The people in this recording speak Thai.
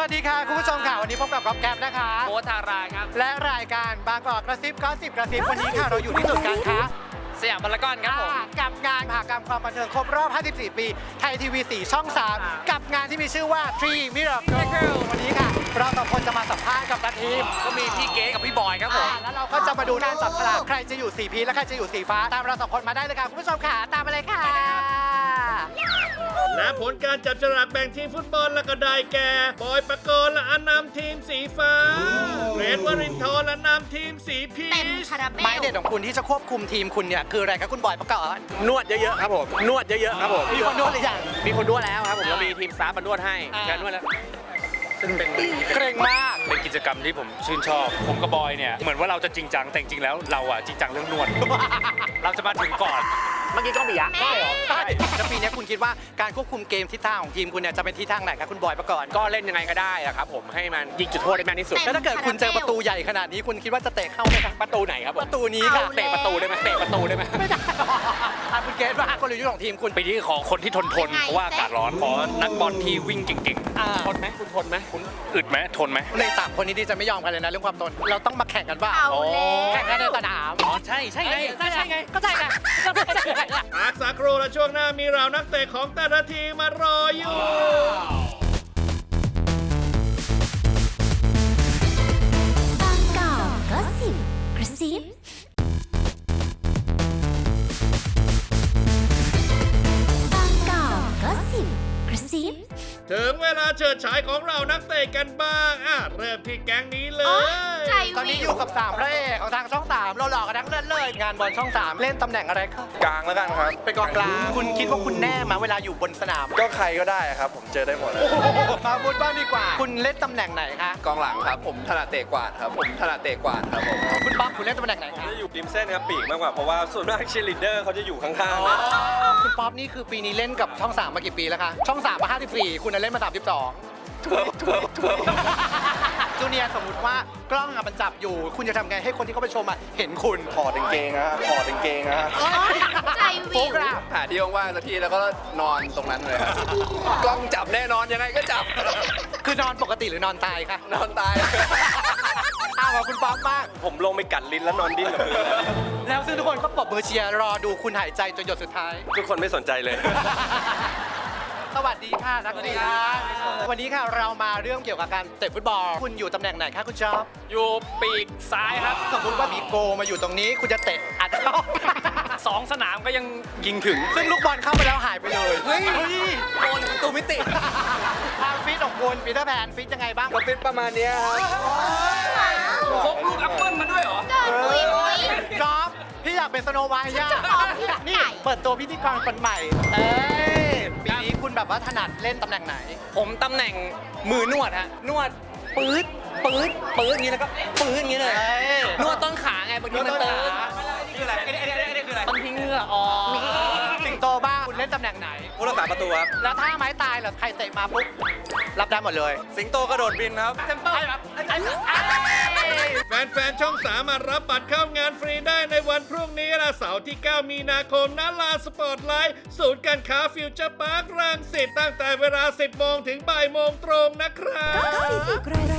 สวัสดีค่ะ คุณผู้ชมค่ะ วันนี้พบกับก๊อฟแก๊ปนะคะ โบทธาราครับ และรายการบางกอกกระซิบก็สิบกระซิบวันนี้ค่ะเราอยู่ที่ศูนย์การค้าสยามพารากอนครับผม กับงานมหากรรมความบันเทิงครบรอบ 54 ปี ไทยทีวี 4 ช่อง3กับงานที่มีชื่อว่า Three Miracle วันนี้ค่ะ เราสองคนจะมาสัมภาษณ์กับนักทีมก็มีพี่เก๋กับพี่บอยครับผม อ่าแล้วเราก็จะมาดูการจับฉลากใครจะอยู่สีพีชและใครจะอยู่สีฟ้าตามเราสองคนมาได้เลยค่ะคุณผู้ชมค่ะตามมาเลยค่ะ และผลการจับฉลากแบ่งทีมฟุตบอลแล้วก็ได้แก่ บอยปกรณ์และอันนำทีมสีฟ้า เรนวรินทร์และนำทีมสีพีเต็มชคาราเบลไม้เด็ดของคุณที่จะควบคุมทีมคุณเนี่ยคืออะไรครับคุณบอยประกอบนวดเยอะๆครับผมนวดเยอะๆครับผมมีคนนวดหรือยัง มีคนนวดแล้วครับผมเรามีทีมสตาฟมานวดให้อ่า การนวดแล้วซึ่งเป็นเกรงมาก เป็นกิจกรรมที่ผมชื่นชอบ ผมกับบอยเนี่ยเหมือนว่าเราจะจริงจังแต่จริงๆแล้วเราอะจริงจังเรื่องนวด เราจะมาถึงก่อน เมื่อกี้ก็มียะแม่แล้วปีนี้คุณคิดว่าการควบคุมเกมทิศทางของทีมคุณเนี่ยจะเป็นทิศทางไหนครับคุณบอยประกอบก็เล่นยังไงก็ได้อะครับผมให้มันยิงจุดโทษได้มากที่สุด แล้วถ้าเกิดคุณเจอประตูใหญ่ขนาดนี้คุณคิดว่าจะเตะเข้าไหมครับประตูไหนครับผมประตูนี้ค่ะเอาเตะประตูได้ไหมเตะประตูได้ไหมไม่ได้อะคุณเกตว่ากลยุทธ์ของทีมคุณปีนี้ขอคนที่ทนทนยังไงเพราะว่าอากาศร้อนขอนักบอลที่วิ่งเก่งอ่าทนไหมคุณทนไหมคุณๆอึดไหมทนไหมในสามคนนี้ที่จะไม่ยอมกันเลยนะเรื่องความตนเราต้องมาแข่งกันบ้างเอาแล้ว แข่งกันในสนามอ๋อใช่ใช่ไงใช่ไงก็ใช่ไงก็ใช่ ไงพักสักครู่และช่วงหน้ามีเรานักเตะของแต่ละทีมมารออยู่ บางกอกก็สิบกระซิบางกอกก็สิบกระซิบถึงเวลาเฉิดฉายของเรานักเตะกันบ้าง อะ เริ่มที่แก๊งนี้เลโอ๊ยยใจ ตอนนี้อยู่กับสามพระเอกของทางช่องสามเราหลอกกันทั้งนั้นเลยงานบอลช่องสามเล่นตำแหน่งอะไรครับกลางแล้วกันครับเป็นกองกลางคุณคิดว่าคุณแน่มาเวลาอยู่บนสนามก็ใครก็ได้ครับ ผมเจอได้หมดเลยมาพูดบ้างดีกว่า คุณเล่นตำแหน่งไหนคะกองหลังครับ ผมถนัดเตะกวาดครับผมถนัดเตะกวาดครับผมคุณป๊อปคุณเล่นตำแหน่งไหนคะจะอยู่ริมเส้นครับปีกมากกว่าเพราะว่าส่วนมากเชียร์ลีดเดอร์เขาจะอยู่ข้างๆนะคุณป๊อปนี่คือปีนี้เล่นกับช่องสามมากี่ปีแล้วคะช่องสามมา54 คุณน่ะเล่นมา 32จูเนียร์ส มมติว่ากล้องอะมันจับอยู่ คุณจะทำไงให้คนที่เขาไปชมอะเห็นคุณถอดกางเกงนะฮะถอดกางเกงนะฮะใจวิฟุวกอะหาที่ว่างๆสักทีแล้วก็นอนตรงนั้นเลยครับกล้องจับแน่นอนยังไงก็จับ คือนอนปกติหรือนอนตายคะนอนตาย อ้าวคุณป๊อปบ้างผมลงไปกัดลิ้นแล้วนอนดิ้นกับพื้นแล้วซึ่งทุกคนก็ปรบมือเชียร์รอดูคุณหายใจจนหยดสุดท้าย ทุกคนไม่สนใจเลย สวัสดีค่ะนักเรียนวันนี้ค่ะเรามาเรื่องเกี่ยวกับการเตะฟุตบอล คุณอยู่ตำแหน่งไหนคะคุณจ๊อบอยู่ปีกซ้ายครับสมมติว่ามีโกมาอยู่ตรงนี้คุณจะเตะอัดเข้าสองสนามก็ยังยิงถึง ซึ่งลูกบอลเข้าไปแล้วหายไปเลยเฮ้ยโดนประตูมิติความฟิตของคุณปีเตอร์แพนฟิตยังไงบ้างก็เป็นประมาณเนี้ยครับพกลูกแอปเปิ้ลมาด้วยเหรอเดินปุยปุยจ๊อบพี่อยากเป็นสโนไวท์ฉัย่านจะฟ้องพี่หลักไก่นี่เปิดตัวพิธีกรคนใหม่เอ้ยปีนี้ คุณแบบว่าถนัดเล่นตำแหน่งไหน ผมตำแหน่งมือนวดฮะนวดปื๊ดปื๊ดปื๊ดอย่างนี้แล้วก็ปื๊ดอย่างนี้เลย เอ้ย นวดต้นขาไงบางทีมันนวดต้ตึนงขาคืออะไรไอ้ไอ้ไอ้ไอ้คืออะไรบางทีเหงื่อออกสิงโตบ้างคุณเล่นตำแหน่งไหน ผู้รักษาประตูครับ แล้วถ้าไม้ตายเหรอใครเตะมาปุ๊บรับได้หมดเลยสิงโตกระโดดบินครับเซมเปิลครับไอ้ไอ้ แฟนๆ ช่องสามารถรับบัตรเข้างานฟรีได้ในวันพรุ่งนี้ละเสาร์ที่ 9 มีนาคมณลาสปอร์ตไลท์ศูนย์การค้าฟิวเจอร์พาร์ครังสิตตั้งแต่เวลา 10โมงถึงบ่ายโมงตรงนะครับกระซิบางกอกก็สิบกร